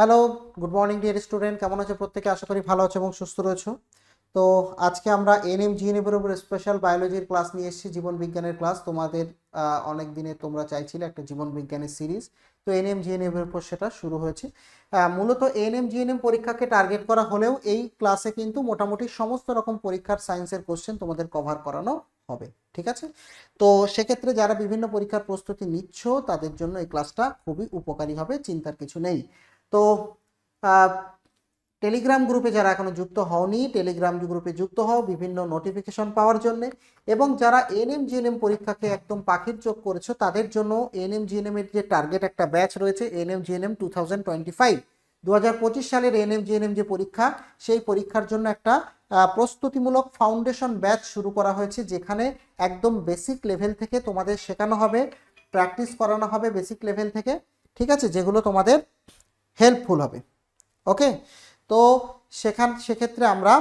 Hello, good morning dear student. কেমন আছো প্রত্যেকে? আশা করি ভালো আছো এবং সুস্থ রয়েছো। তো আজকে আমরা এন এনএম জিএনএফের উপর স্পেশাল বায়োলজির ক্লাস নিয়ে এসেছি, জীবন বিজ্ঞানের ক্লাস তোমাদের অনেক দিনে তোমরা চাইছিলে একটা জীবন বিজ্ঞানের সিরিজ তো এন এনএম জিএনএফের উপর সেটা শুরু হয়েছে। মূলত এনএম জিএনএম পরীক্ষাকে টার্গেট করা হলেও এই ক্লাসে কিন্তু মোটামুটি সমস্ত রকম পরীক্ষার সায়েন্সের কোশ্চেন তোমাদের কভার করানো হবে, ঠিক আছে? তো সেক্ষেত্রে যারা বিভিন্ন পরীক্ষার প্রস্তুতি নিচ্ছ, তাদের জন্য এই ক্লাসটা খুবই উপকারী হবে, চিন্তার কিছু নেই। তো টেলিগ্রাম গ্রুপে যারা এখনও যুক্ত হওনি টেলিগ্রাম গ্রুপে যুক্ত হও, বিভিন্ন নোটিফিকেশন পাওয়ার জন্য। এবং যারা এনএম জিএনএম পরীক্ষাকে একদম পাখির চোখ করেছ, তাদের জন্য এনএম জিএনএম এর যে টার্গেট একটা ব্যাচ রয়েছে ANM GNM two thousand twenty five দু হাজার পঁচিশ সালের এনএম জিএনএম যে পরীক্ষা, সেই পরীক্ষার জন্য একটা প্রস্তুতিমূলক ফাউন্ডেশন ব্যাচ শুরু করা হয়েছে, যেখানে একদম বেসিক লেভেল থেকে তোমাদের শেখানো হবে প্র্যাকটিস করানো হবে বেসিক লেভেল থেকে। ঠিক আছে? যেগুলো তোমাদের হেল্পফুল হবে ওকে তো সেখান, সেক্ষেত্রে আমরা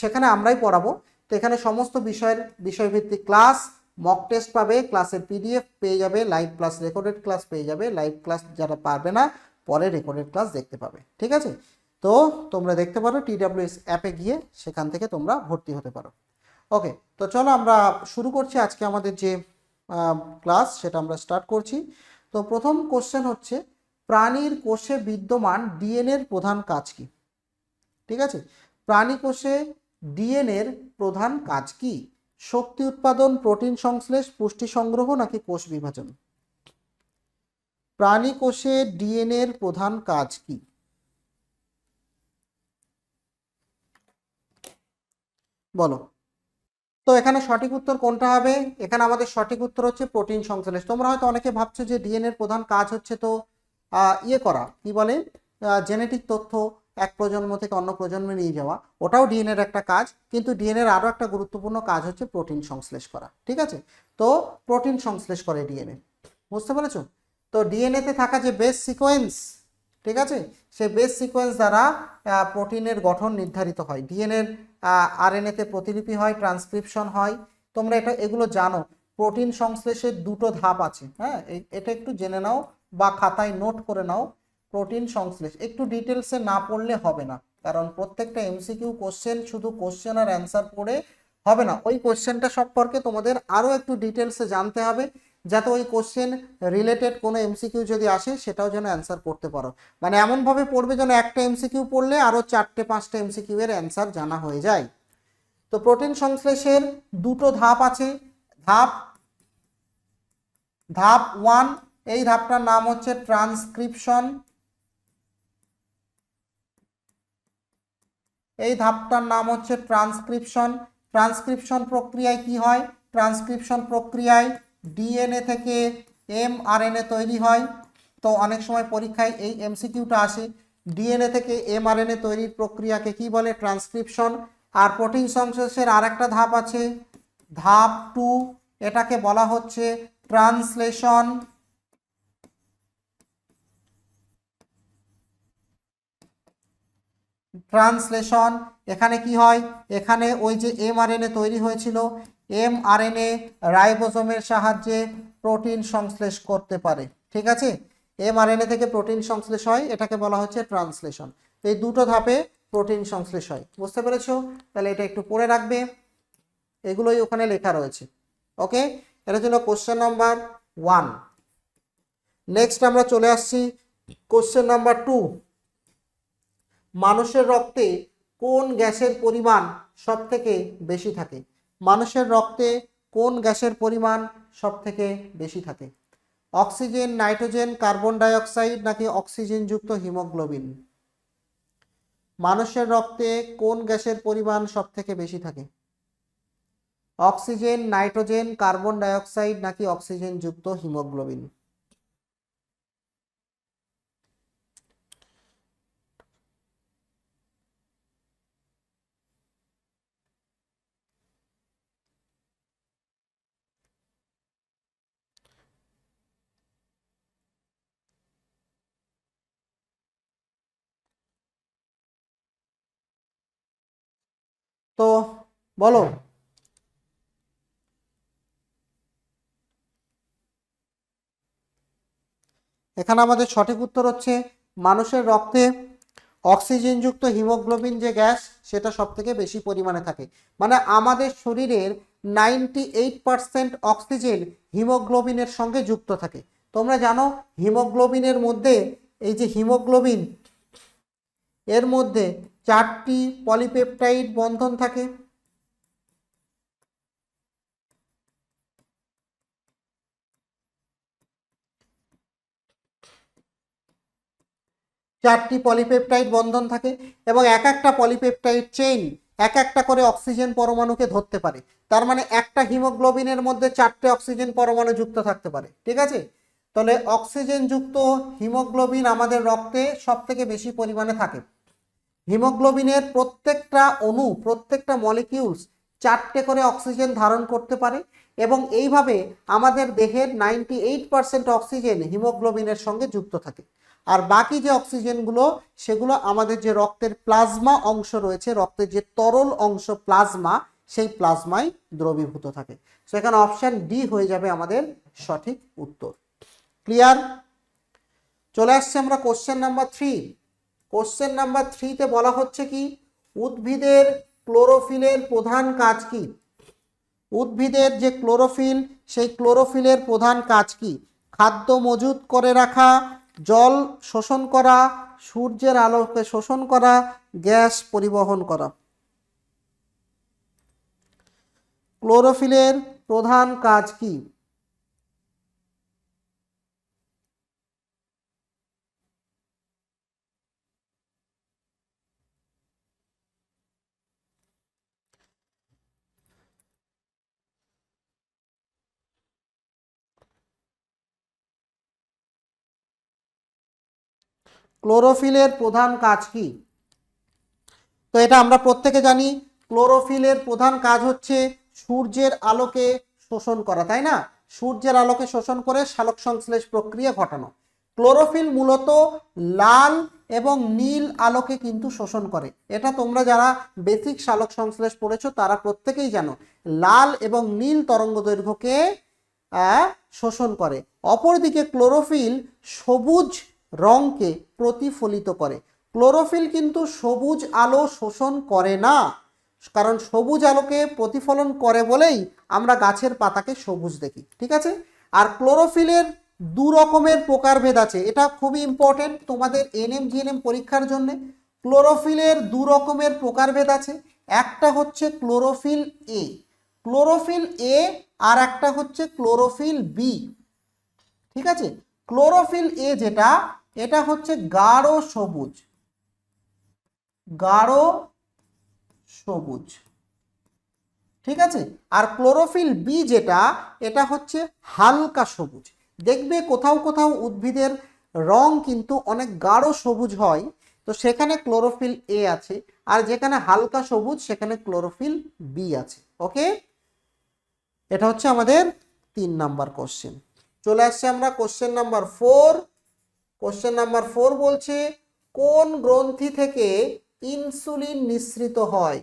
সেখানে আমরাই পড়াবো। তো এখানে সমস্ত বিষয়ের, বিষয়ভিত্তিক ক্লাস মক টেস্ট পাবে ক্লাসের পিডিএফ পেয়ে যাবে লাইভ ক্লাস রেকর্ডেড ক্লাস পেয়ে যাবে লাইভ ক্লাস যারা পারবে না, পরে রেকর্ডেড ক্লাস দেখতে পাবে, ঠিক আছে? তো তোমরা দেখতে পারো টিডাব্লিউএস অ্যাপে গিয়ে সেখান থেকে তোমরা ভর্তি হতে পারো ওকে তো চলো আমরা শুরু করছি আজকে আমাদের যে ক্লাস সেটা আমরা স্টার্ট করছি। তো প্রথম কোশ্চেন হচ্ছে প্রাণীর কোষে বিদ্যমান ডিএনএর প্রধান কাজ কি? ঠিক আছে? প্রাণী কোষে ডিএনএর প্রধান কাজ কি? শক্তি উৎপাদন, প্রোটিন সংশ্লেষ, পুষ্টি সংগ্রহ নাকি কোষ বিভাজন? প্রাণী কোষে ডিএনএর প্রধান কাজ কি? বলো। তো এখানে সঠিক উত্তর কোনটা হবে? এখানে আমাদের সঠিক উত্তর হচ্ছে প্রোটিন সংশ্লেষ। তোমরা হয়তো অনেকে ভাবছ যে ডিএনএর প্রধান কাজ হচ্ছে তো ইয়ে করা, কি বলে? জেনেটিক তথ্য এক প্রজন্ম থেকে অন্য প্রজন্মে নিয়ে যাওয়া। ওটাও ডিএনএর একটা কাজ, কিন্তু ডিএনএর আরও একটা গুরুত্বপূর্ণ কাজ হচ্ছে প্রোটিন সংশ্লেষ করা, ঠিক আছে? তো প্রোটিন সংশ্লেষ করে ডিএনএ বুঝতে পেরেছ? তো ডিএনএতে থাকা যে বেস সিকোয়েন্স ঠিক আছে? সেই বেস সিকোয়েন্স দ্বারা প্রোটিনের গঠন নির্ধারিত হয়। ডিএনএর আরএনএতে প্রতিলিপি হয় ট্রান্সক্রিপশন হয়। তোমরা এটা, এগুলো জানো। প্রোটিন সংশ্লেষের দুটো ধাপ আছে হ্যাঁ? এটা একটু জেনে নাও। বা খাতায় নোট করে নাও প্রোটিন সংশ্লেষ। একটু ডিটেলসে না পড়লে হবে না, কারণ প্রত্যেকটা এমসিকিউ কোশ্চেন শুধু কোশ্চেন আর অ্যান্সার পড়ে হবে না। ওই কোশ্চেনটা সম্পর্কে তোমাদের আরও একটু ডিটেলসে জানতে হবে, যাতে ওই কোশ্চেন রিলেটেড কোনো এমসিকিউ যদি আসে, সেটাও যেন অ্যান্সার করতে পারো। মানে এমনভাবে পড়বে যেন একটা এমসিকিউ পড়লে আরও চারটে পাঁচটা এমসিকিউ এর অ্যান্সার জানা হয়ে যায়। তো প্রোটিন সংশ্লেষের দুটো ধাপ আছে। ধাপ ধাপ ওয়ান এই ধাপটার নাম হচ্ছে ট্রান্সক্রিপশন এই ধাপটার নাম হচ্ছে ট্রান্সক্রিপশন ট্রান্সক্রিপশন প্রক্রিয়ায় কি হয়? ট্রান্সক্রিপশন প্রক্রিয়ায় ডিএনএ থেকে এমআরএনএ তৈরি হয়। তো অনেক সময় পরীক্ষায় এই এমসিকিউটা আসে। ডিএনএ থেকে এমআরএনএ তৈরির প্রক্রিয়াকে কি বলে? ট্রান্সক্রিপশন আর প্রোটিন সংশ্লেষের আরেকটা ধাপ আছে। ধাপ টু এটাকে বলা হচ্ছে ট্রান্সলেশন ট্রান্সলেশন, এখানে কি হয়? এখানে ওই যে এমআরএনএ তৈরি হয়েছিল এমআরএনএ রাইবোসোমের সাহায্যে প্রোটিন সংশ্লেষ করতে পারে, ঠিক আছে? এমআরএনএ থেকে প্রোটিন সংশ্লেষ হয়, এটাকে বলা হচ্ছে ট্রান্সলেশন। এই দুটো ধাপে প্রোটিন সংশ্লেষ হয়, বুঝতে পেরেছ? তাহলে এটা একটু পড়ে রাখবে, এগুলোই ওখানে লেখা রয়েছে, ওকে? এটা ছিল কোশ্চেন নাম্বার ওয়ান নেক্সট আমরা চলে আসছি কোশ্চেন নাম্বার টু মানুষের রক্তে কোন গ্যাসের পরিমাণ সব থেকে বেশি থাকে? মানুষের রক্তে কোন গ্যাসের পরিমাণ সব থেকে বেশি থাকে? অক্সিজেন, নাইট্রোজেন, কার্বন ডাইঅক্সাইড নাকি অক্সিজেনযুক্ত হিমোগ্লোবিন? মানুষের রক্তে কোন গ্যাসের পরিমাণ সব থেকে বেশি থাকে? অক্সিজেন, নাইট্রোজেন, কার্বন ডাইঅক্সাইড নাকি অক্সিজেনযুক্ত হিমোগ্লোবিন তো বলো। এখানে আমাদের সঠিক উত্তর হচ্ছে মানুষের রক্তে অক্সিজেনযুক্ত হিমোগ্লোবিন যে গ্যাস, সেটা সব থেকে বেশি পরিমাণে থাকে। মানে আমাদের শরীরের নাইনটি এইট পার্সেন্ট অক্সিজেন হিমোগ্লোবিনের সঙ্গে যুক্ত থাকে। তোমরা জানো, হিমোগ্লোবিনের মধ্যে, এই যে হিমোগ্লোবিন, এর মধ্যে চারটি পলিপেপটাইড বন্ধন থাকে। চারটি পলিপেপটাইড বন্ধন থাকে এবং এক একটা পলিপেপটাইড চেইন এক একটা করে অক্সিজেন পরমাণুকে ধরতে পারে। তার মানে একটা হিমোগ্লোবিনের মধ্যে চারটে অক্সিজেন পরমাণু যুক্ত থাকতে পারে, ঠিক আছে? তাহলে অক্সিজেন যুক্ত হিমোগ্লোবিন আমাদের রক্তে সব থেকে বেশি পরিমাণে থাকে। হিমোগ্লোবিনের প্রত্যেকটা অণু, প্রত্যেকটা মলিকিউলস চারটে করে অক্সিজেন ধারণ করতে পারে এবং এইভাবে আমাদের দেহের নাইনটি এইট পার্সেন্ট অক্সিজেন হিমোগ্লোবিনের সঙ্গে যুক্ত থাকে। আর বাকি যে অক্সিজেনগুলো, সেগুলো আমাদের যে রক্তের প্লাজমা অংশ রয়েছে, রক্তের যে তরল অংশ প্লাজমা, সেই প্লাজমায় দ্রবীভূত থাকে। সেখানে অপশান ডি হয়ে যাবে আমাদের সঠিক উত্তর। ক্লিয়ার চলে আসছে আমরা question number three question number থ্রিতে বলা হচ্ছে কি, উদ্ভিদের ক্লোরোফিলের প্রধান কাজ কি? উদ্ভিদের যে ক্লোরোফিল, সেই ক্লোরোফিলের প্রধান কাজ কি? খাদ্য মজুত করে রাখা জল শোষণ করা সূর্যের আলোকে শোষণ করা গ্যাস পরিবহন করা। ক্লোরোফিলের প্রধান কাজ কি? ক্লোরোফিলের প্রধান কাজ কি? তো এটা আমরা প্রত্যেকে জানি, ক্লোরোফিলের প্রধান কাজ হচ্ছে সূর্যের আলোকে শোষণ করা, তাই না? সূর্যের আলোকে শোষণ করে সালোক সংশ্লেষ প্রক্রিয়া ঘটানো। ক্লোরোফিল মূলত লাল এবং নীল আলোকে কিন্তু শোষণ করে। এটা তোমরা যারা বেসিক সালোক সংশ্লেষ পড়েছো, তারা প্রত্যেকেই জানো। লাল এবং নীল তরঙ্গ দৈর্ঘ্যকে শোষণ করে। অপরদিকে ক্লোরোফিল সবুজ রঙকে প্রতিফলিত করে। ক্লোরোফিল কিন্তু সবুজ আলো শোষণ করে না। কারণ সবুজ আলোকে প্রতিফলন করে বলেই আমরা গাছের পাতাকে সবুজ দেখি, ঠিক আছে? আর ক্লোরোফিলের দু রকমের প্রকারভেদ আছে। এটা খুবই ইম্পর্টেন্ট তোমাদের এনএম জিএনএম পরীক্ষার জন্য। ক্লোরোফিলের দু রকমের প্রকারভেদ আছে। একটা হচ্ছে ক্লোরোফিল এ ক্লোরোফিল এ আর একটা হচ্ছে ক্লোরোফিল বি ঠিক আছে? ক্লোরোফিল এ যেটা এটা হচ্ছে গাঢ় সবুজ। গাঢ় সবুজ। ঠিক আছে? আর ক্লোরোফিল বি যেটা, এটা হচ্ছে হালকা সবুজ। দেখবে কোথাও কোথাও উদ্ভিদের রং কিন্তু অনেক গাঢ় সবুজ হয়। তো সেখানে ক্লোরোফিল এ আছে, আর যেখানে হালকা সবুজ, সেখানে ক্লোরোফিল বি আছে। ওকে? এটা হচ্ছে আমাদের তিন নাম্বার কোশ্চেন চলে আসছে আমরা question number four question number four বলছে, কোন গ্রন্থি থেকে ইনসুলিন নিঃসৃত হয়?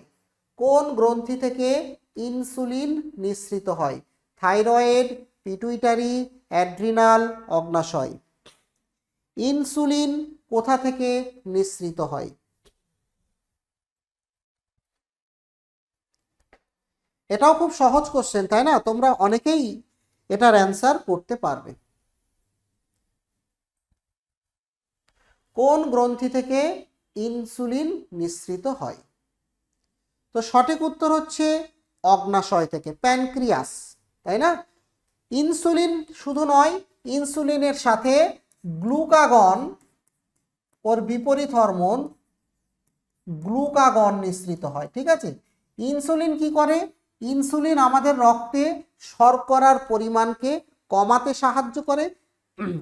কোন গ্রন্থি থেকে ইনসুলিন নিঃসৃত হয়? থাইরয়েড, পিটুইটারি, অ্যাড্রিনাল, অগ্নাশয়। ইনসুলিন কোথা থেকে নিঃসৃত হয়? এটাও খুব সহজ কোশ্চেন তাই না? তোমরা অনেকেই এটার অ্যান্সার করতে পারবে। কোন গ্রন্থি থেকে ইনসুলিন নিঃসৃত হয়? তো সঠিক উত্তর হচ্ছে অগ্নাশয় থেকে, প্যানক্রিয়াস, তাই না? ইনসুলিন শুধু নয়, ইনসুলিনের সাথে গ্লুকাগন, ওর বিপরীত হরমোন গ্লুকাগন নিঃসৃত হয়, ঠিক আছে? ইনসুলিন কি করে? ইনসুলিন আমাদের রক্তে শর্করার পরিমাণকে কমাতে সাহায্য করে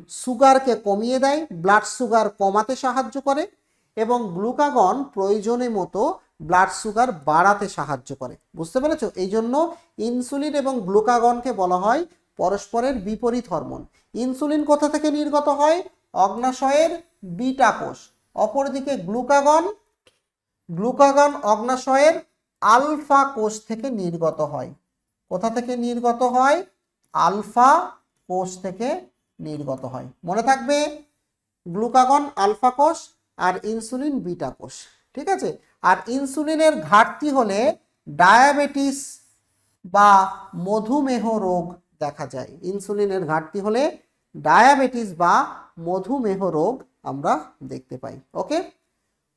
সুগারকে কমিয়ে দেয় ব্লাড সুগার কমাতে সাহায্য করে এবং গ্লুকাগন প্রয়োজনে মতো ব্লাড সুগার বাড়াতে সাহায্য করে। বুঝতে পেরেছ? এই জন্য ইনসুলিন এবং গ্লুকাগনকে বলা হয় পরস্পরের বিপরীত হরমোন ইনসুলিন কোথা থেকে নির্গত হয়? অগ্নাশয়ের বিটা কোষ। অপরদিকে গ্লুকাগন গ্লুকাগন অগ্নাশয়ের আলফা কোষ থেকে নির্গত হয়। কোথা থেকে নির্গত হয়? আলফা কোষ থেকে নির্গত হয়। মনে থাকবে গ্লুকাগন, আলফা কোষ আর ইনসুলিন, বিটা কোষ। ঠিক আছে? আর ইনসুলিনের ঘাটতি হলে ডায়াবেটিস বা মধুমেহ রোগ দেখা যায়। ইনসুলিনের ঘাটতি হলে ডায়াবেটিস বা মধুমেহ রোগ আমরা দেখতে পাই। ওকে?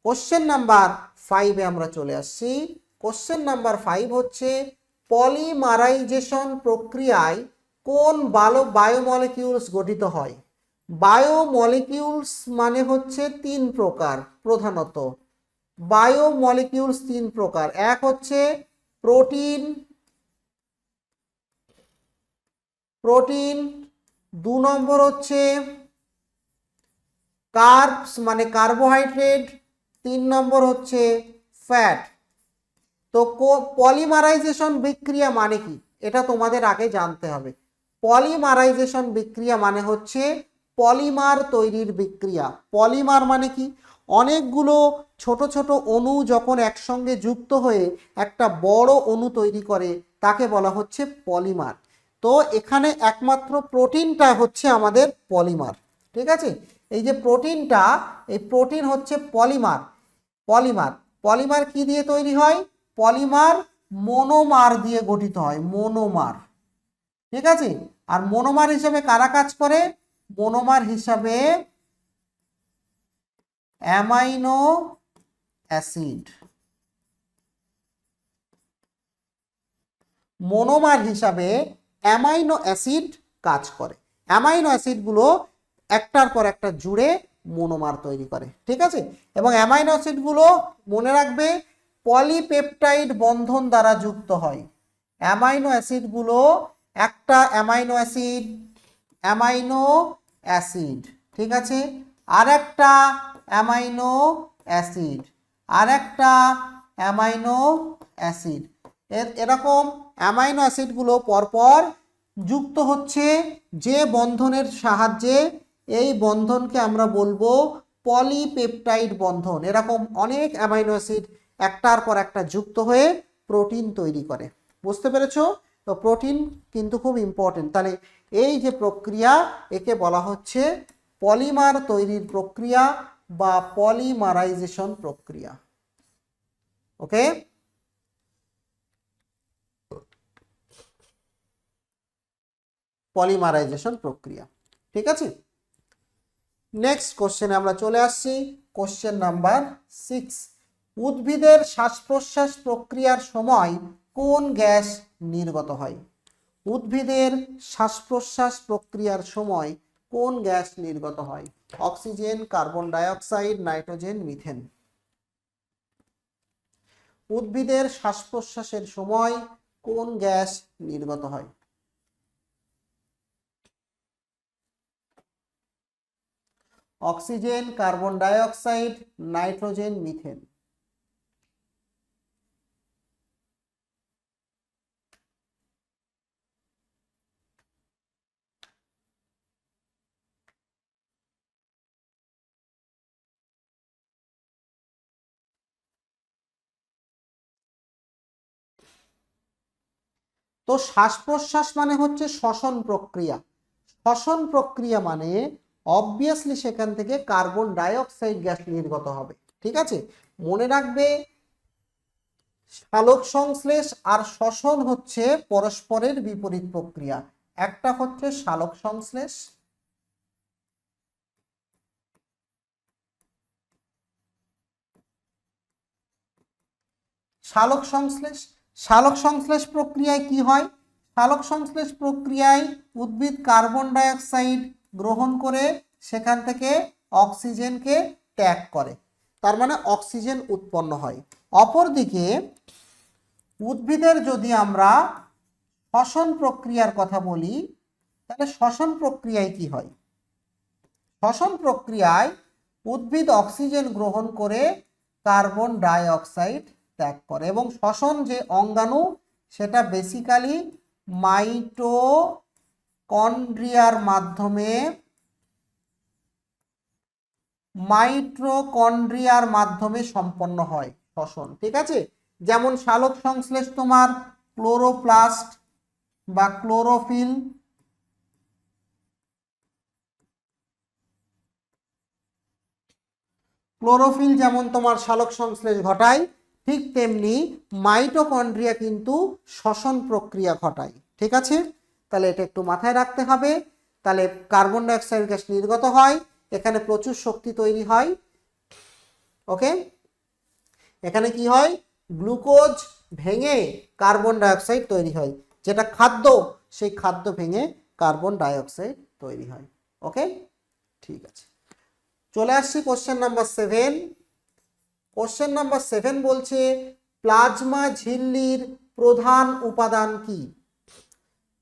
কোশ্চেন নাম্বার ফাইভে আমরা চলে আসছি। কোশ্চেন নাম্বার ফাইভ হচ্ছে পলিমারাইজেশন প্রক্রিয়ায় কোন বালো বায়োমলিকিউলস গঠিত হয়? বায়োমলিকিউলস মানে হচ্ছে তিন প্রকার প্রধানত। বায়োমলিকিউলস তিন প্রকার। এক হচ্ছে প্রোটিন প্রোটিন দু নম্বর হচ্ছে কার্বস মানে কার্বোহাইড্রেট তিন নম্বর হচ্ছে ফ্যাট তো পলিমারাইজেশন বিক্রিয়া মানে কি? এটা তোমাদের আগে জানতে হবে। পলিমারাইজেশন বিক্রিয়া মানে হচ্ছে পলিমার তৈরির বিক্রিয়া। পলিমার মানে কি? অনেকগুলো ছোট ছোট অণু যখন একসঙ্গে যুক্ত হয়ে একটা বড় অণু তৈরি করে, তাকে বলা হচ্ছে পলিমার। তো এখানে একমাত্র প্রোটিনটা হচ্ছে আমাদের পলিমার। ঠিক আছে? এই যে প্রোটিনটা, এই প্রোটিন হচ্ছে পলিমার। পলিমার পলিমার কি দিয়ে তৈরি হয়? পলিমার মনোমার দিয়ে গঠিত হয়, মনোমার। ঠিক আছে? আর মনোমার হিসাবে কারা কাজ করে? মনোমার হিসাবে অ্যামাইনো অ্যাসিড। মনোমার হিসাবে অ্যামাইনো অ্যাসিড কাজ করে। অ্যামাইনো অ্যাসিডগুলো একটার পর একটা জুড়ে মনোমার তৈরি করে, ঠিক আছে? এবং অ্যামাইনো অ্যাসিডগুলো মনে রাখবে পলিপেপটাইড বন্ধন দ্বারা যুক্ত হয়। অ্যামাইনো অ্যাসিডগুলো একটা অ্যামাইনো অ্যাসিড অ্যামাইনো অ্যাসিড, ঠিক আছে? আর একটা অ্যামাইনো অ্যাসিড আর একটা অ্যামাইনো অ্যাসিড। এরকম অ্যামাইনো অ্যাসিডগুলো পরপর যুক্ত হচ্ছে যে বন্ধনের সাহায্যে। এই বন্ধনকে আমরা বলব পলিপেপটাইড বন্ধন। এরকম অনেক অ্যামাইনো অ্যাসিড একটার পর একটা যুক্ত হয়ে প্রোটিন তৈরি করে। বুঝতে পেরেছ? তো প্রোটিন কিন্তু খুব ইম্পর্টেন্ট তাহলে এই যে প্রক্রিয়া, একে বলা হচ্ছে পলিমার তৈরির প্রক্রিয়া বা পলিমারাইজেশন প্রক্রিয়া। ওকে পলিমারাইজেশন প্রক্রিয়া। ঠিক আছে? নেক্সট কোশ্চেনে আমরা চলে আসছি। কোশ্চেন নাম্বার সিক্স উদ্ভিদের শ্বাস প্রশ্বাস প্রক্রিয়ার সময় কোন গ্যাস নির্গত হয়? উদ্ভিদের শ্বাস প্রশ্বাস প্রক্রিয়ার সময় কোন গ্যাস নির্গত হয়? Oxygen, carbon dioxide, nitrogen, methane. উদ্ভিদের শ্বাস প্রশ্বাসের সময় কোন গ্যাস নির্গত হয়? Oxygen, carbon dioxide, nitrogen, methane. তো শ্বাস প্রশ্বাস মানে হচ্ছে শ্বসন প্রক্রিয়া। শ্বসন প্রক্রিয়া মানে অবভিয়াসলি সেখান থেকে কার্বন ডাইঅক্সাইড গ্যাস নির্গত হবে, ঠিক আছে? মনে রাখবে সালোক সংশ্লেষ আর শ্বসন হচ্ছে পরস্পরের বিপরীত প্রক্রিয়া। একটা হচ্ছে সালোক সংশ্লেষ সালোক সংশ্লেষ সালোক সংশ্লেষ প্রক্রিয়ায় কি হয়? সালোক সংশ্লেষ প্রক্রিয়ায় উদ্ভিদ কার্বন ডাইঅক্সাইড গ্রহণ করে সেখান থেকে অক্সিজেনকে ত্যাগ করে। তার মানে অক্সিজেন উৎপন্ন হয়। অপরদিকে উদ্ভিদের যদি আমরা শ্বসন প্রক্রিয়ার কথা বলি, তাহলে শ্বসন প্রক্রিয়ায় কি হয়? শ্বসন প্রক্রিয়ায় উদ্ভিদ অক্সিজেন গ্রহণ করে কার্বন ডাই অক্সাইড ত্যাগ করে। এবং শ্বসন যে অঙ্গাণু, সেটা বেসিক্যালি মাইটোকন্ড্রিয়ার মাধ্যমে মাইট্রোকন্ড্রিয়ার মাধ্যমে সম্পন্ন হয় শ্বসন, ঠিক আছে? যেমন সালোক সংশ্লেষ তোমার, ক্লোরোপ্লাস্ট বা ক্লোরোফিল ক্লোরোফিল যেমন তোমার সালোক সংশ্লেষ ঘটায় ঠিক তেমনি মাইটোকন্ড্রিয়া কিন্তু শ্বসন প্রক্রিয়া ঘটায়, ঠিক আছে? তাহলে এটা একটু মাথায় রাখতে হবে। তাহলে কার্বন ডাইঅক্সাইড গ্যাস নির্গত হয়, এখানে প্রচুর শক্তি তৈরি হয়, ওকে? এখানে কি হয়? গ্লুকোজ ভেঙে কার্বন ডাইঅক্সাইড তৈরি হয়, যেটা খাদ্য, সেই খাদ্য ভেঙে কার্বন ডাইঅক্সাইড তৈরি হয়, ওকে? ঠিক আছে। চলে আসছি question number seven. Question number seven বলছে, প্লাজমা ঝিল্লির প্রধান উপাদান কি?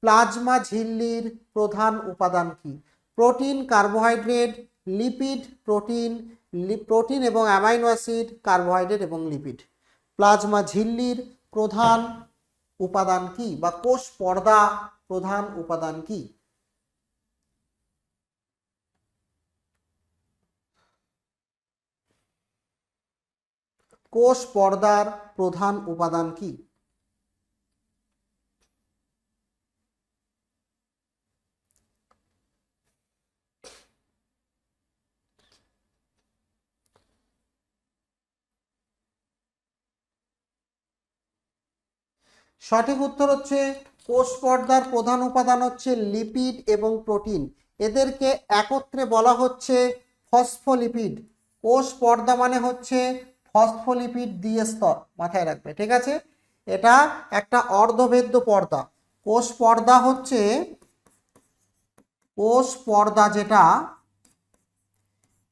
প্লাজমা ঝিল্লির প্রধান উপাদান কি? Protein, carbohydrate, lipid, protein protein এবং অ্যামাইনো অ্যাসিড, কার্বোহাইড্রেট এবং লিপিড। প্লাজমা ঝিল্লির প্রধান উপাদান কি বা কোষ পর্দা প্রধান উপাদান কি? কোষ পর্দার প্রধান উপাদান কি? সঠিক উত্তর হচ্ছে, কোষ পর্দার প্রধান উপাদান হচ্ছে লিপিড এবং প্রোটিন। এদেরকে একত্রে বলা হচ্ছে ফসফোলিপিড। কোষ পর্দা মানে হচ্ছে ফসফোলিপিড দিয়ে স্তর মাথায় রাখবে, ঠিক আছে? এটা একটা অর্ধভেদ্য পর্দা। কোষ পর্দা হচ্ছে, কোষ পর্দা যেটা,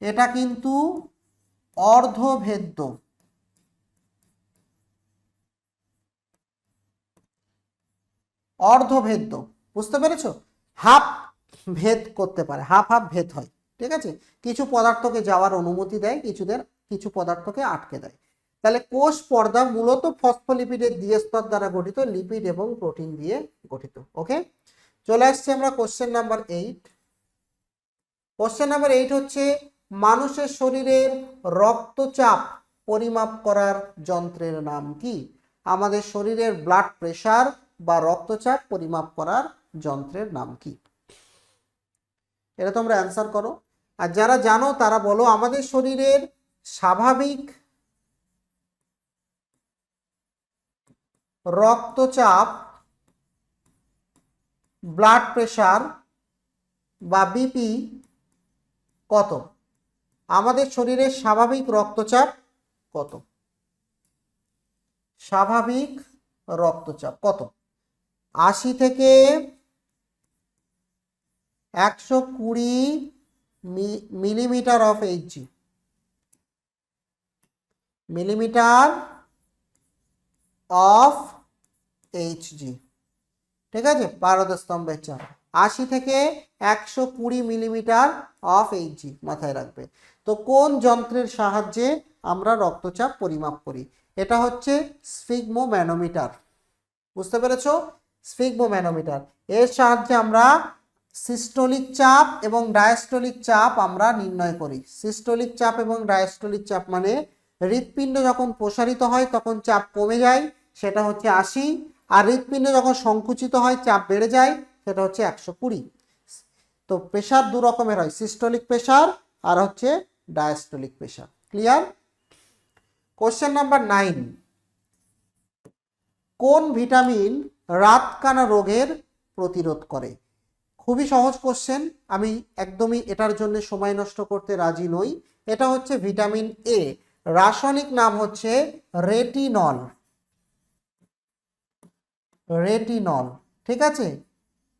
এটা কিন্তু অর্ধভেদ্য অর্ধভেদ্য বুঝতে পেরেছ? হাফ ভেদ করতে পারে, হাফ হাফ ভেদ হয়, ঠিক আছে? কিছু পদার্থকে যাওয়ার অনুমতি দেয়, কিছুদের কিছু পদার্থকে আটকে দেয়। তাহলে কোষ পর্দা মূলত ফসফোলিপিডের দ্বিস্তর দ্বারা গঠিত, লিপিড এবং প্রোটিন দিয়ে গঠিত, ওকে? চলে আসছি আমরা question number eight question number eight হচ্ছে, মানুষের শরীরের রক্তচাপ পরিমাপ করার যন্ত্রের নাম কি? আমাদের শরীরের ব্লাড প্রেশার বা রক্তচাপ পরিমাপ করার যন্ত্রের নাম কি? এটা তোমরা অ্যান্সার করো। আর যারা জানো, তারা বলো, আমাদের শরীরের স্বাভাবিক রক্তচাপ ব্লাড প্রেশার বা বিপি কত? আমাদের শরীরের স্বাভাবিক রক্তচাপ কত? স্বাভাবিক রক্তচাপ কত? আশি থেকে একশো কুড়ি millimetre of HG millimetre of HG ঠিক আছে? পারদ চাপ। আশি থেকে একশো কুড়ি মিলিমিটার অফ এইচজি মাথায় রাখবে। তো কোন যন্ত্রের সাহায্যে আমরা রক্তচাপ পরিমাপ করি? এটা হচ্ছে স্ফিগমো ম্যানোমিটার বুঝতে পেরেছ? স্ফিগমো ম্যানোমিটার এর সাহায্যে আমরা সিস্টোলিক চাপ এবং ডায়াস্টোলিক চাপ আমরা নির্ণয় করি। সিস্টোলিক চাপ এবং ডায়াস্টোলিক চাপ মানে হৃৎপিণ্ড যখন প্রসারিত হয়, তখন চাপ কমে যায়, সেটা হচ্ছে আশি। আর হৃৎপিণ্ড যখন সংকুচিত হয়, চাপ বেড়ে যায়, সেটা হচ্ছে একশো কুড়ি। তো প্রেশার দু রকমের হয়, সিস্টোলিক প্রেশার আর হচ্ছে diastolic pressure. Clear? Question number nine. কোন ভিটামিন রাতকানা রোগের প্রতিরোধ করে? খুবই সহজ কোশ্চেন, আমি একদমই এটার জন্য সময় নষ্ট করতে রাজি নই। এটা হচ্ছে ভিটামিন এ। রাসায়নিক নাম হচ্ছে রেটিনল। রেটিনল, ঠিক আছে?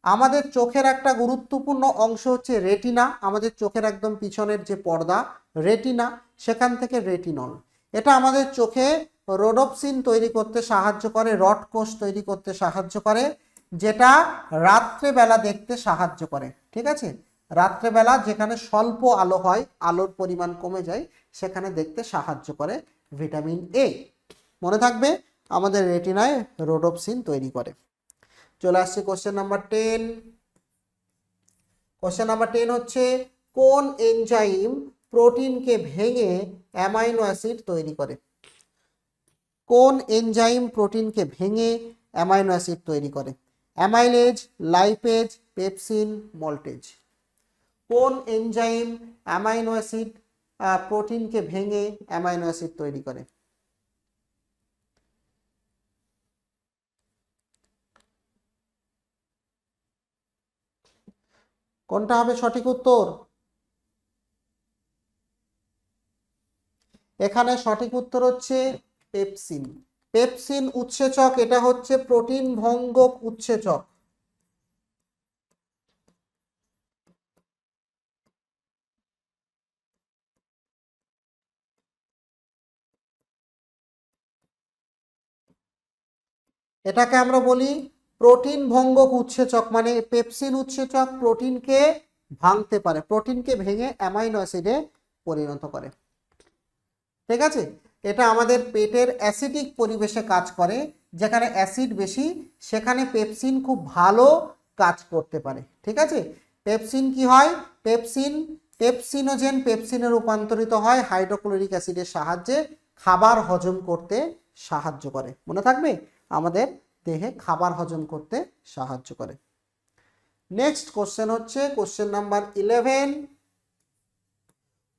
আমাদের চোখের একটা গুরুত্বপূর্ণ অংশ হচ্ছে রেটিনা। আমাদের চোখের একদম পিছনের যে পর্দা, রেটিনা, সেখান থেকে রেটিনল। এটা আমাদের চোখে রোডোপসিন তৈরি করতে সাহায্য করে, রড কোষ তৈরি করতে সাহায্য করে, যেটা রাত্রেবেলা দেখতে সাহায্য করে, ঠিক আছে? রাত্রেবেলা যেখানে স্বল্প আলো হয়, আলোর পরিমাণ কমে যায়, সেখানে দেখতে সাহায্য করে ভিটামিন এ মনে থাকবে, আমাদের রেটিনায় রোডোপসিন তৈরি করে। চলে আসছে question number ten question number ten হচ্ছে, কোন এনজাইম প্রোটিনকে ভেঙে অ্যামাইনো অ্যাসিড তৈরি করে? কোন এনজাইম প্রোটিনকে ভেঙে অ্যামাইনো অ্যাসিড তৈরি করে? Amylase, lipase, pepsin, maltase. কোন এনজাইম অ্যামাইনো অ্যাসিড প্রোটিনকে ভেঙে অ্যামাইনো অ্যাসিড তৈরি করে? কোনটা হবে সঠিক উত্তর? এখানে সঠিক উত্তর হচ্ছে পেপসিন। পেপসিন উৎসেচক, এটা হচ্ছে প্রোটিন ভঙ্গক উৎসেচক। এটাকে আমরা বলি প্রোটিন ভঙ্গক উৎসেচক মানে পেপসিন উৎসেচক প্রোটিনকে ভাঙতে পারে, প্রোটিনকে ভেঙে অ্যামাইনো অ্যাসিডে পরিণত করে। ঠিক আছে? এটা আমাদের পেটের অ্যাসিডিক পরিবেশে কাজ করে, যেখানে অ্যাসিড বেশি, সেখানে পেপসিন খুব ভালো কাজ করতে পারে। ঠিক আছে? পেপসিন কি হয়? পেপসিন, পেপসিনোজেন পেপসিনে রূপান্তরিত হয়, হাইড্রোক্লোরিক অ্যাসিডের সাহায্যে খাবার হজম করতে সাহায্য করে। মনে থাকবে? আমাদের দেহে খাবার হজম করতে সাহায্য করে। নেক্সট কোশ্চেন হচ্ছে কোশ্চেন নাম্বার ইলেভেন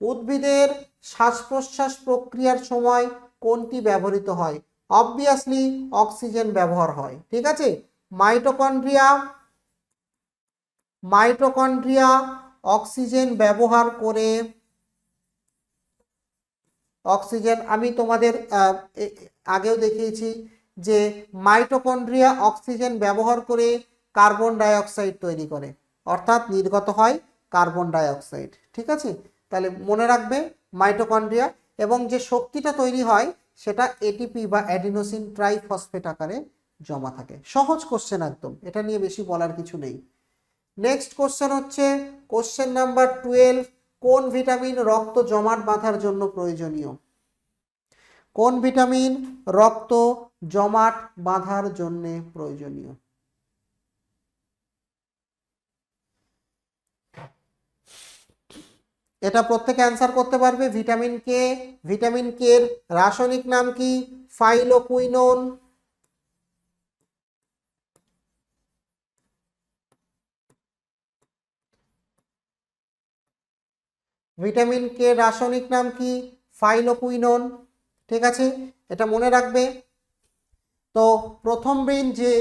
উদ্ভিদের শ্বাস প্রশ্বাস প্রক্রিয়ার সময় কোনটি ব্যবহৃত হয়? অবভিয়াসলি অক্সিজেন ব্যবহার হয়, ঠিক আছে? মাইটোকন্ড্রিয়া মাইটোকন্ড্রিয়া অক্সিজেন ব্যবহার করে অক্সিজেন আমি তোমাদের আগেও দেখিয়েছি যে মাইটোকন্ড্রিয়া অক্সিজেন ব্যবহার করে কার্বন ডাইঅক্সাইড তৈরি করে, অর্থাৎ নির্গত হয় কার্বন ডাইঅক্সাইড, ঠিক আছে? তাহলে মনে রাখবে মাইটোকন্ড্রিয়া এবং যে শক্তিটা তৈরি হয় সেটা এটিপি বা অ্যাডিনোসিন ট্রাইফসফেট আকারে জমা থাকে। সহজ কোশ্চেন একদম, এটা নিয়ে বেশি বলার কিছু নেই। নেক্সট কোশ্চেন হচ্ছে কোশ্চেন নাম্বার টুয়েলভ কোন ভিটামিন রক্ত জমাট বাঁধার জন্য প্রয়োজনীয়? কোন ভিটামিন রক্ত জমাট বাঁধার জন্য প্রয়োজনীয়। এটা প্রত্যেকে অ্যান্সার করতে পারবে। ভিটামিন কে ভিটামিন কে এর রাসায়নিক নাম কি? ফাইলোকুইনোন ভিটামিন কে রাসায়নিক নাম কি? ফাইলোকুইনোন ঠিক আছে? এটা মনে রাখবে। তো প্রথম বিন যে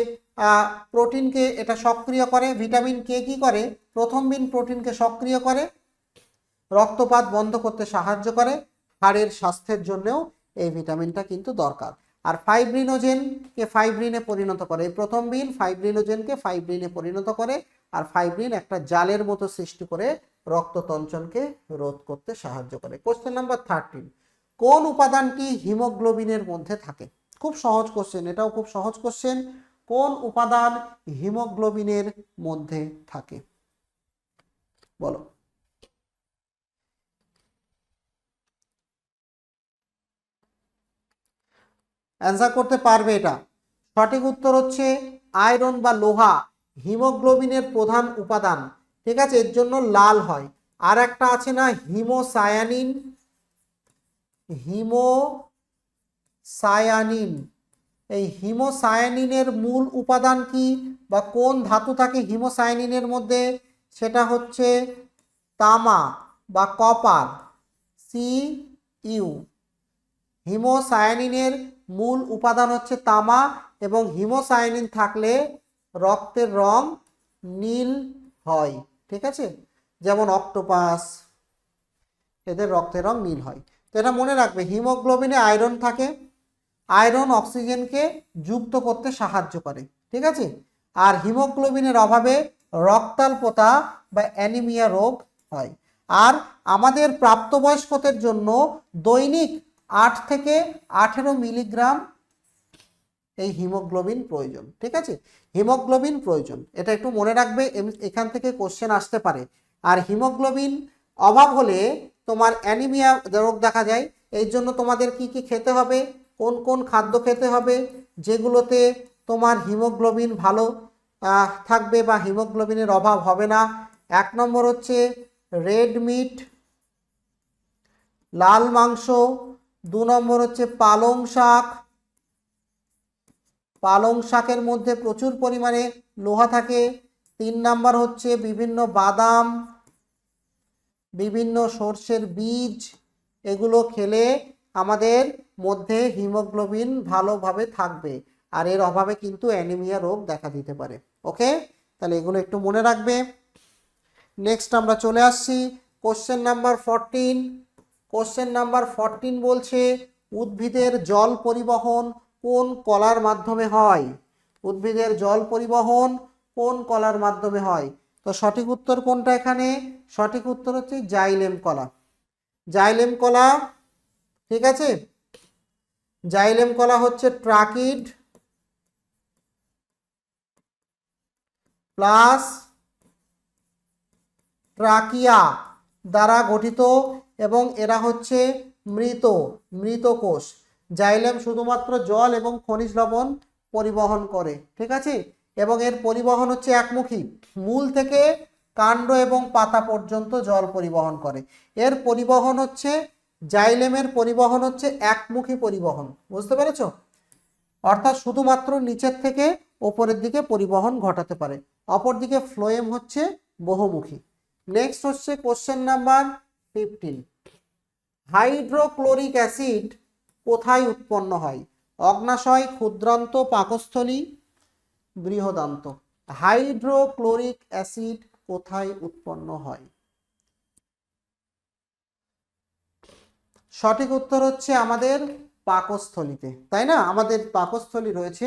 প্রোটিনকে এটা সক্রিয় করে, ভিটামিন কে কি করে? প্রথম বিন প্রোটিনকে সক্রিয় করে, রক্তপাত বন্ধ করতে সাহায্য করে, হাড়ের স্বাস্থ্যের জন্যও এই ভিটামিনটা কিন্তু দরকার। আর ফাইব্রিনোজেনকে ফাইব্রিনে পরিণত করে, এই প্রথম বিন ফাইব্রিনোজেনকে ফাইব্রিনে পরিণত করে, আর ফাইব্রিন একটা জালের মতো সৃষ্টি করে রক্ততঞ্চনকে রোধ করতে সাহায্য করে। কোশ্চেন নাম্বার থার্টিন কোন উপাদানটি হিমোগ্লোবিনের মধ্যে থাকে? খুব সহজ কোশ্চেন এটাও খুব সহজ কোশ্চেন কোন উপাদান হিমোগ্লোবিনের মধ্যে থাকে? বলো। অ্যান্সার করতে পারবে এটা। সঠিক উত্তর হচ্ছে আয়রন বা লোহা হিমোগ্লোবিনের প্রধান উপাদান। ঠিক আছে, এর জন্য লাল হয়। আর একটা আছে না, হিমোসায়ানিন হিমোসায়ানিন এই হিমোসায়ানিনের মূল উপাদান কি বা কোন ধাতু থাকে হিমোসায়ানিনের মধ্যে? সেটা হচ্ছে তামা বা কপার সি ইউ হিমোসায়ানিনের মূল উপাদান হচ্ছে তামা এবং হিমোসায়ানিন থাকলে রক্তের রং নীল হয়, ঠিক আছে? যেমন অক্টোপাস, এদের রক্তের রং নীল হয়। তো এটা মনে রাখবে, হিমোগ্লোবিনে আয়রন থাকে আয়রন অক্সিজেনকে যুক্ত করতে সাহায্য করে, ঠিক আছে? আর হিমোগ্লোবিনের অভাবে রক্তাল্পতা বা অ্যানিমিয়া রোগ হয়। আর আমাদের প্রাপ্তবয়স্কদের জন্য দৈনিক আট থেকে আঠেরো মিলিগ্রাম এই হিমোগ্লোবিন প্রয়োজন, ঠিক আছে? হিমোগ্লোবিন প্রয়োজন। এটা একটু মনে রাখবে এখান থেকে কোশ্চেন আসতে পারে। আর হিমোগ্লোবিন অভাব হলে তোমার অ্যানিমিয়া রোগ দেখা যায়। এই জন্য তোমাদের কি কি খেতে হবে? কোন কোন খাদ্য খেতে হবে? যেগুলোতে তোমার হিমোগ্লোবিন ভালো থাকবে বা হিমোগ্লোবিনের অভাব হবে না। এক নম্বর হচ্ছে রেড মিট, লাল মাংস। দু নম্বর হচ্ছে পালং শাক। পালং শাকের মধ্যে প্রচুর পরিমাণে লোহা থাকে। তিন নাম্বার হচ্ছে বিভিন্ন বাদাম, বিভিন্ন সর্ষের বীজ, এগুলো খেলে আমাদের মধ্যে হিমোগ্লোবিন ভালোভাবে থাকবে আর এর অভাবে কিন্তু অ্যানিমিয়া রোগ দেখা দিতে পারে। ওকে? তাহলে এগুলো একটু মনে রাখবে। নেক্সট আমরা চলে আসছি। Question number fourteen question number fourteen বলছে, উদ্ভিদের জল পরিবহন কোন কলার মাধ্যমে হয়? উদ্ভিদের জল পরিবহন কোন কলার মাধ্যমে হয়? তো সঠিক উত্তর কোনটা এখানে? সঠিক উত্তর হচ্ছে জাইলেম কলা। জাইলেম কলা ঠিক আছে? জাইলেম কলা হচ্ছে ট্রাকিড প্লাস ট্রাকিয়া দ্বারা গঠিত এবং এরা হচ্ছে মৃত মৃত কোষ জাইলেম শুধুমাত্র জল এবং খনিজ লবণ পরিবহন করে, ঠিক আছে? এবং এর পরিবহন হচ্ছে একমুখী, মূল থেকে কাণ্ড এবং পাতা পর্যন্ত জল পরিবহন করে। এর পরিবহন হচ্ছে জাইলেমের পরিবহন হচ্ছে একমুখী পরিবহন, বুঝতে পেরেছ? অর্থাৎ শুধুমাত্র নিচের থেকে ওপরের দিকে পরিবহন ঘটাতে পারে, অপরদিকে ফ্লোয়েম হচ্ছে বহুমুখী। নেক্সট হচ্ছে question number fifteen hydrochloric acid কোথায় উৎপন্ন হয়? অগ্নাশয়, ক্ষুদ্রান্ত, পাকস্থলী, বৃহদান্ত। হাইড্রোক্লোরিক অ্যাসিড কোথায় উৎপন্ন হয়? সঠিক উত্তর হচ্ছে আমাদের পাকস্থলীতে, তাই না? আমাদের পাকস্থলী রয়েছে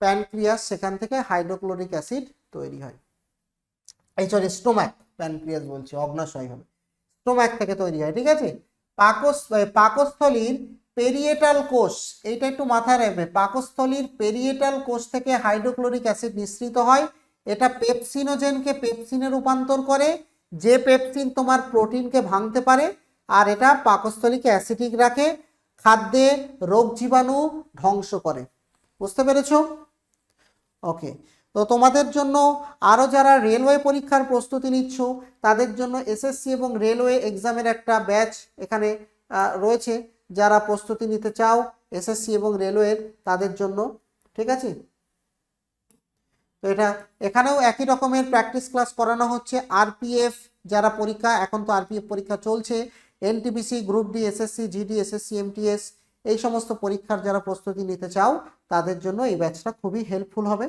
প্যানক্রিয়াস, সেখান থেকে হাইড্রোক্লোরিক অ্যাসিড তৈরি হয়। এই সরি স্টোম্যাক প্যানক্রিয়াস বলছি, অগ্নাশয় হবে। স্টোম্যাক থেকে তৈরি হয়, ঠিক আছে? পাকস পাকস্থলীর পেরিয়েটাল কোষ, এইটা একটু মাথায় রাখবে, পাকস্থলীর পেরিয়েটাল কোষ থেকে হাইড্রোক্লোরিক অ্যাসিড নিঃসৃত হয়। এটা পেপসিনোজেনকে পেপসিনে রূপান্তর করে, যে পেপসিন তোমার প্রোটিনকে ভাঙতে পারে আর এটা পাকস্থলীকে অ্যাসিডিক রাখে, খাদ্যে রোগ জীবাণু ধ্বংস করে। বুঝতে পেরেছ? ওকে, তো তোমাদের জন্য আরও যারা রেলওয়ে পরীক্ষার প্রস্তুতি নিচ্ছ, তাদের জন্য এসএসসি এবং রেলওয়ে এক্সামের একটা ব্যাচ এখানে রয়েছে। যারা প্রস্তুতি নিতে চাও, এসএসসি এবং রেলওয়ের, তাদের জন্য, ঠিক আছে? তো এটা, এখানেও একই রকমের প্র্যাকটিস ক্লাস করানো হচ্ছে। আরপিএফ যারা পরীক্ষা, এখন তো আরপিএফ পরীক্ষা চলছে NTPC group D SSC GD SSC MTS এই সমস্ত পরীক্ষার যারা প্রস্তুতি নিতে চাও, তাদের জন্য এই ব্যাচটা খুবই হেল্পফুল হবে।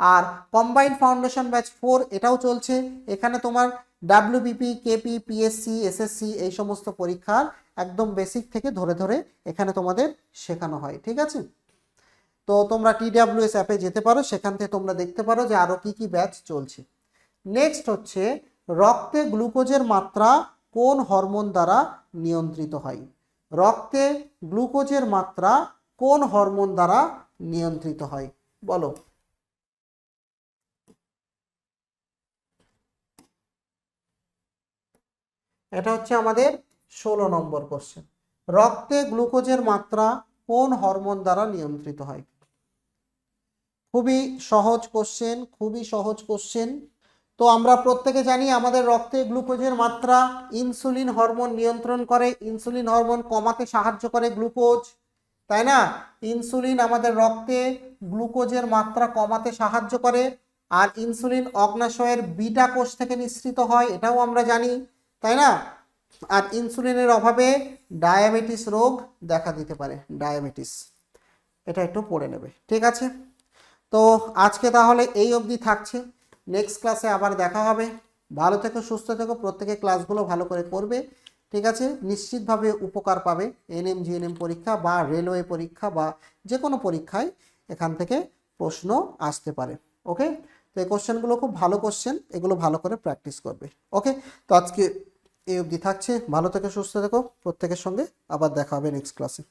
আর কম্বাইন্ড ফাউন্ডেশন ব্যাচ ফোর এটাও চলছে। এখানে তোমার ডাব্লিউবিপি কেপি পিএসসি এসএসসি এই সমস্ত পরীক্ষার একদম বেসিক থেকে ধরে ধরে এখানে তোমাদের শেখানো হয়, ঠিক আছে? তো তোমরা টিডাব্লিউএস অ্যাপে যেতে পারো, সেখান থেকে তোমরা দেখতে পারো যে আরও কি কি ব্যাচ চলছে। নেক্সট হচ্ছে রক্তে গ্লুকোজের মাত্রা কোন হরমোন দ্বারা নিয়ন্ত্রিত হয়? রক্তে গ্লুকোজের মাত্রা কোন হরমোন দ্বারা নিয়ন্ত্রিত হয়? বলো। এটা হচ্ছে আমাদের ষোলো নম্বর কোশ্চেন রক্তে গ্লুকোজের মাত্রা কোন হরমোন দ্বারা নিয়ন্ত্রিত হয়? খুবই সহজ কোশ্চেন খুবই সহজ কোশ্চেন তো আমরা প্রত্যেকে জানি আমাদের রক্তে গ্লুকোজের মাত্রা ইনসুলিন হরমোন নিয়ন্ত্রণ করে। ইনসুলিন হরমোন কমাতে সাহায্য করে গ্লুকোজ, তাই না? ইনসুলিন আমাদের রক্তে গ্লুকোজের মাত্রা কমাতে সাহায্য করে আর ইনসুলিন অগ্নাশয়ের বিটা কোষ থেকে নিঃসৃত হয়, এটাও আমরা জানি, তাই না? আর ইনসুলিনের অভাবে ডায়াবেটিস রোগ দেখা দিতে পারে, ডায়াবেটিস। এটা একটু পড়ে নেবে, ঠিক আছে? তো আজকে তাহলে এই অবধি থাকছে। নেক্সট ক্লাসে আবার দেখা হবে। ভালো থেকো, সুস্থ থেকো, প্রত্যেকে ক্লাসগুলো ভালো করে করবে। ঠিক আছে? নিশ্চিতভাবে উপকার পাবে এনএম জিএনএম পরীক্ষা বা রেলওয়ে পরীক্ষা বা যে কোনো পরীক্ষায় এখান থেকে প্রশ্ন আসতে পারে। ওকে তো এই কোশ্চেনগুলো খুব ভালো কোশ্চেন এগুলো ভালো করে প্র্যাকটিস করবে। ওকে তো আজকে এই অবধি থাকছে। ভালো থেকে, সুস্থ থেকো। প্রত্যেকের সঙ্গে আবার দেখা হবে নেক্সট ক্লাসে